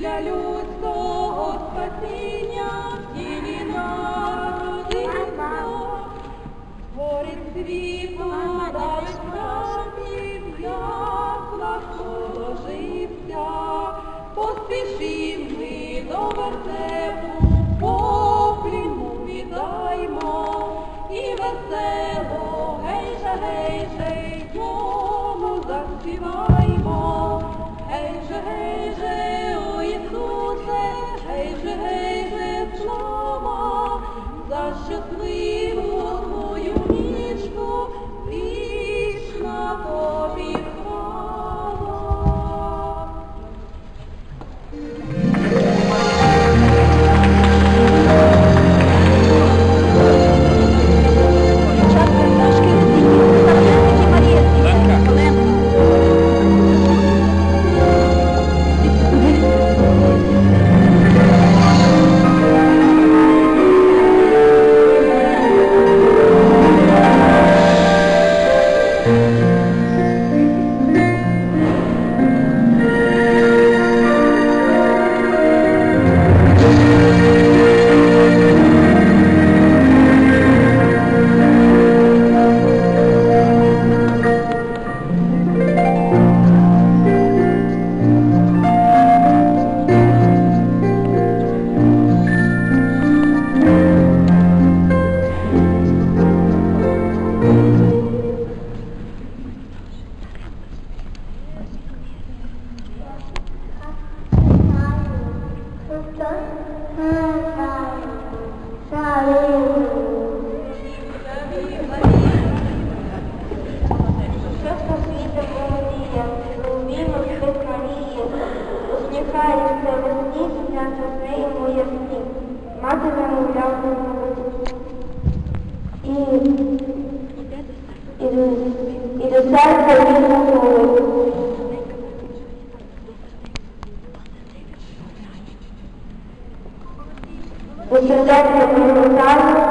для людського спасіння і він народився, горить світу далеків, ясла положився, поспішив ми до вертепу. we І до серця. він готовий. the fact that we will not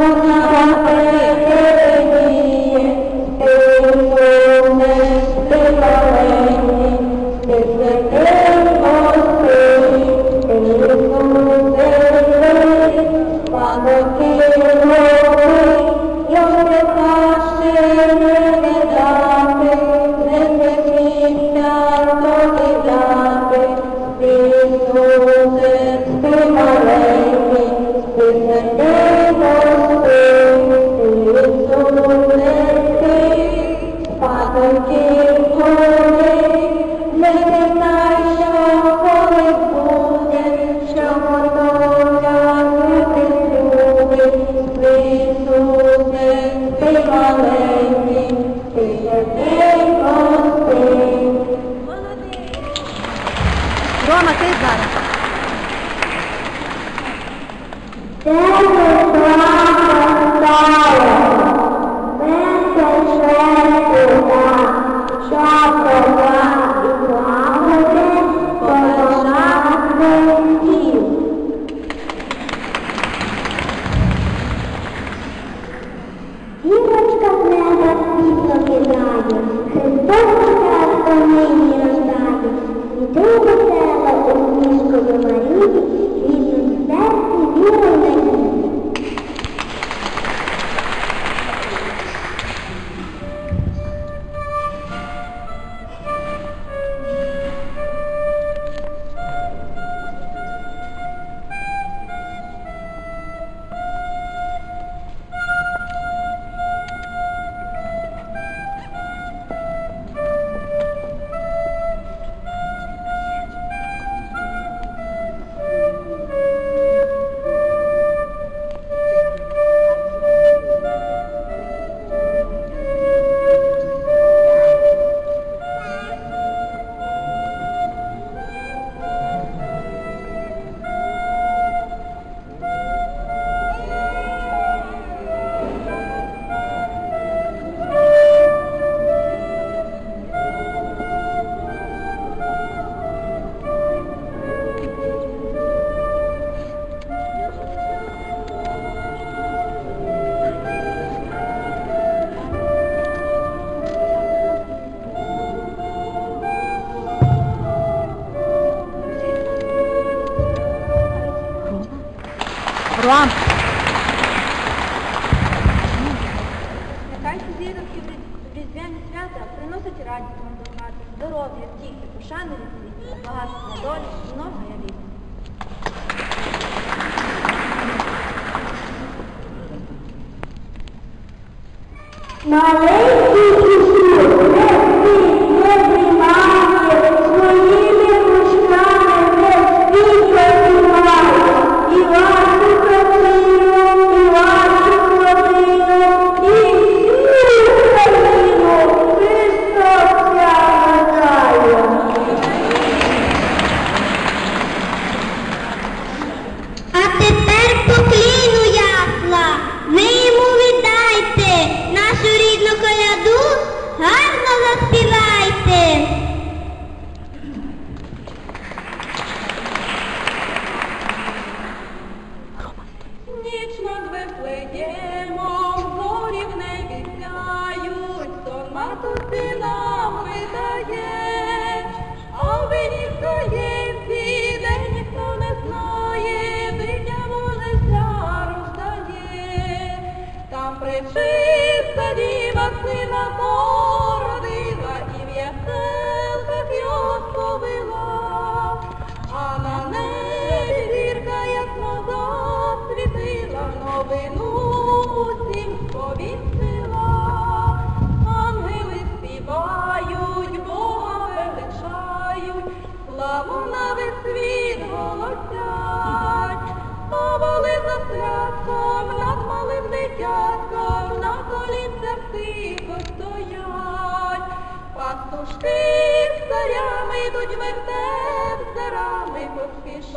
Allah Нехай ці в різдвяні свята приносить радість вам до хати, здоров'я, втіхи, пошани від світу, багатства долі, много я літ. Маленький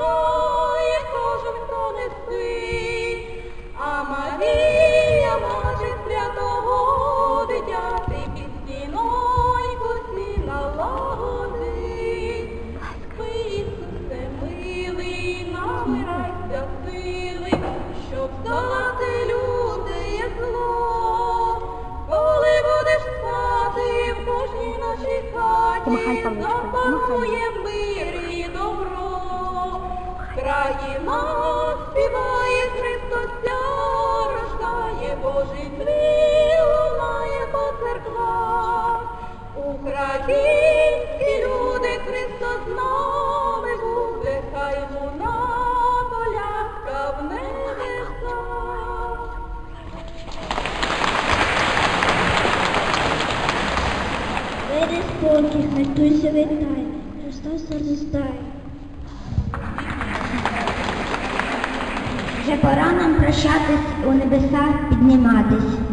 поспішає кожен, хто не спить. А Марія, мати святого дитяти, під стіною сіла лагодить. Спи, Ісусе, милий, набирайся сили, щоб здолати люте зло. Коли будеш спати в кожній нашій Помахай хаті, запанує Країна співає Христося, рождає Божий твір, лунає по церквах. Українські люди Христос з нами буде, хай луна полянка в небесах. Вийди спокій, хай туйся вітає, Христос рождає. Вже пора нам прощатись у небесах підніматись.